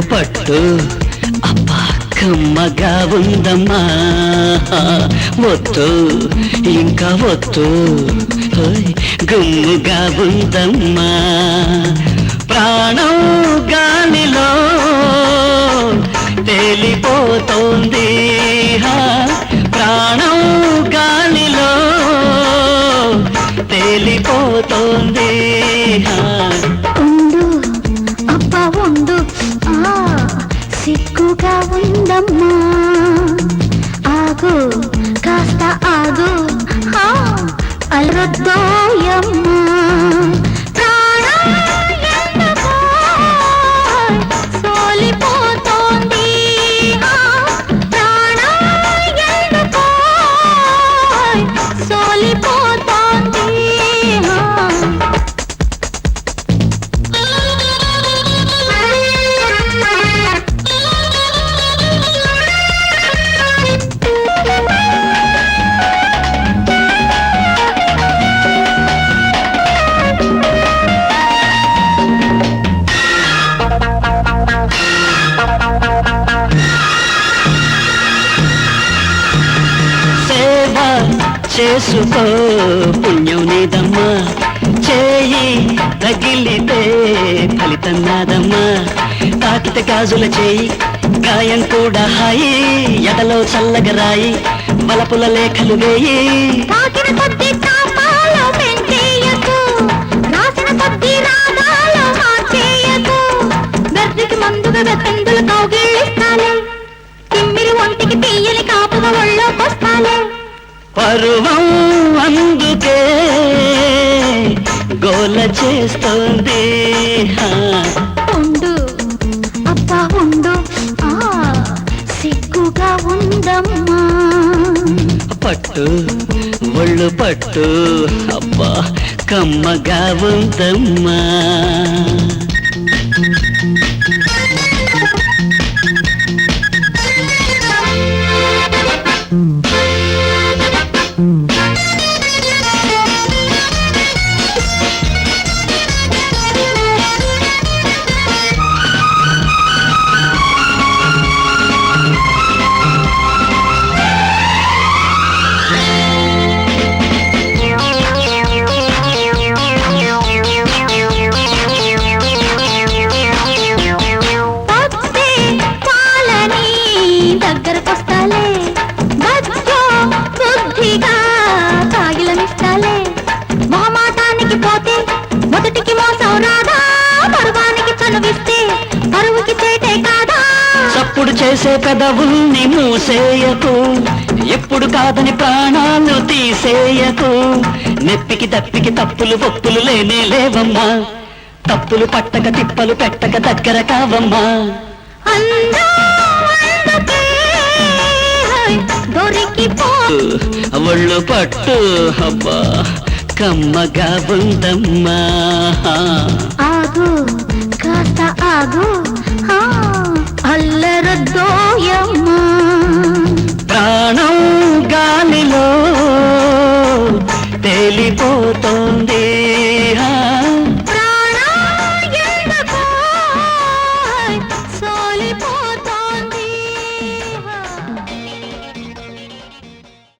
పట్టు అబ్బా కమ్మగా ఉందమ్మా. వద్దు ఇంకా వద్దు. గుమ్ముగా ఉందమ్మా. ప్రాణం గాలిలో తేలిపోతోంది. ప్రాణం గాలిలో తేలిపోతోంది. ఉందమ్మా ఆగు కాస్త ఆగు. ఆ, చేసుకో పుణ్యం నీదమ్మా చేయి తగిలితే ఫలితం నాదమ్మా. తాకితే గాజుల చేయి గాయం కూడా హాయి. ఎడలో చల్లగరాయి బలపుల లేఖలు వేయి. తాకిన కొద్ది పరువం అందుకే గోల చేస్తోంది. ఉండు అబ్బా ఉండు. సిగ్గుగా ఉందమ్మా. పట్టు ఒళ్ళు పట్టు అబ్బా కమ్మగా ఉందమ్మా. చేసే పెదవుల్ని మూసేయకు. ఎప్పుడు కాదని ప్రాణాలు తీసేయకు. నెప్పికి తప్పికి తప్పులు ఒప్పులు లేనే లేవమ్మా. తప్పులు పట్టక తిప్పలు పెట్టక దగ్గర కావమ్మా. ఒళ్ళు పట్టు అబ్బా కమ్మగా ఉందమ్మా. ఆగు కాస్త ఆగు. ప్రాణం